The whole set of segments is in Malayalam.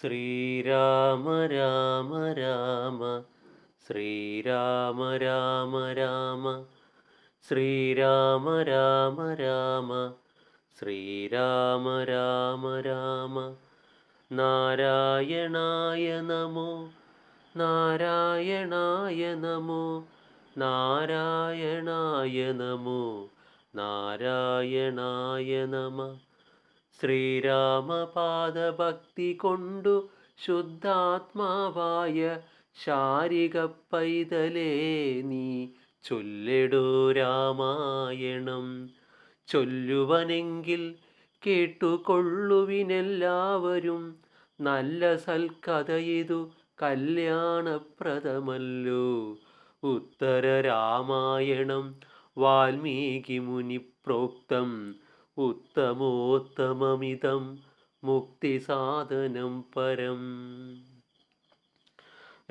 ശ്രീരാമ രാമ രാമ ശ്രീരാമ രാമ രാമ ശ്രീരാമ രാമ രാമ ശ്രീരാമ രാമ രാമ. നാരായണായ നമോ നാരായണായ നമോ നാരായണായ നമോ നാരായണായ നമ. ശ്രീരാമപാദഭക്തി കൊണ്ടു ശുദ്ധാത്മാവായ ശാരിക പൈതലേ നീ ചൊല്ലിടൂ രാമായണം. ചൊല്ലുവനെങ്കിൽ കേട്ടുകൊള്ളുവിനെല്ലാവരും നല്ല സൽക്കഥയിതു കല്യാണപ്രദമല്ലോ. ഉത്തര രാമായണം വാൽമീകി മുനി പ്രോക്തം ഉത്തമോത്തമമിതം മുക്തിസാധനം പരം.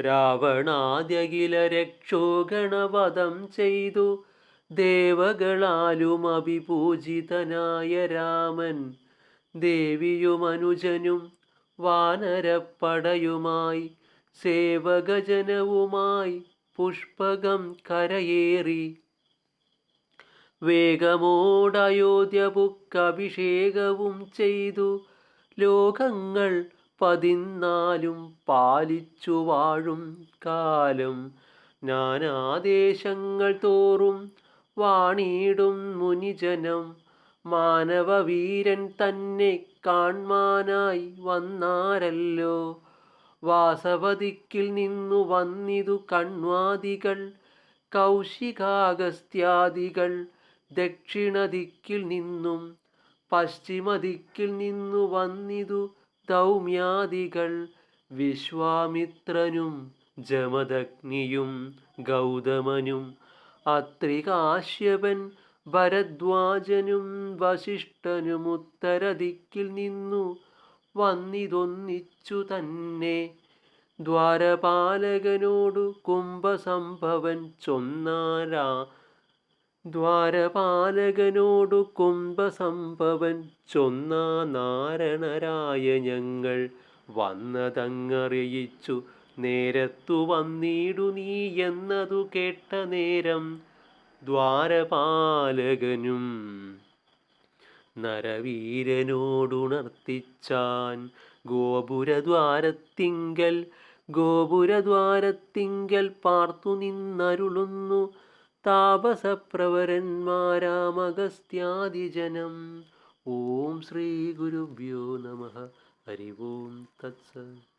രാവണാദ്യഖില രക്ഷോഗണവധം ചെയ്തു ദേവകളാലും അഭിപൂജിതനായ രാമൻ ദേവിയുമനുജനും വാനരപ്പടയുമായി സേവകജനവുമായി പുഷ്പകം കരയേറി വേഗമോടയോധ്യ പുക്കഭിഷേകവും ചെയ്തു. ലോകങ്ങൾ പതിനാലും പാലിച്ചു വാഴും കാലം. നാനാദേശങ്ങൾ തോറും വാണിയിടും മുനിജനം. മാനവവീരൻ തന്നെ കാൺമാനായി വന്നാരല്ലോ. വാസവതിക്കിൽ നിന്നു വന്നിതു കണ്വാദികൾ കൗശികാഗസ്ത്യാദികൾ. ദക്ഷിണദിക്കിൽ നിന്നും പശ്ചിമദിക്കിൽ നിന്നു വന്നിതു ദൗമ്യാദികൾ. വിശ്വാമിത്രനും ജമദഗ്നിയും ഗൗതമനും അത്രികാശ്യപൻ ഭരദ്വാജനും വശിഷ്ഠനും ഉത്തരദിക്കിൽ നിന്നു വന്നിതൊന്നിച്ചു തന്നെ. ദ്വാരപാലകനോടു കുംഭസംഭവൻ ചൊന്നാരാ ദ്വാരപാലകനോടു കുംഭസംഭവൻ ചൊന്നാ നാരണരായ ഞങ്ങൾ വന്നതങ്ങറിയിച്ചു. നേരത്തു വന്നിടു നീ എന്നതു കേട്ട നേരം ദ്വാരപാലകനും നരവീരനോടുണർത്തിച്ചാൻ. ഗോപുരദ്വാരത്തിങ്കൽ ഗോപുരദ്വാരത്തിങ്കൽ പാർത്തു നിന്നരുളുന്നു. താപസപ്രവരന്മാരാമഗസ്ത്യാദിജനം. ഓം ശ്രീ ഗുരുഭ്യോ നമ. ഹരി ഓം തത്സ.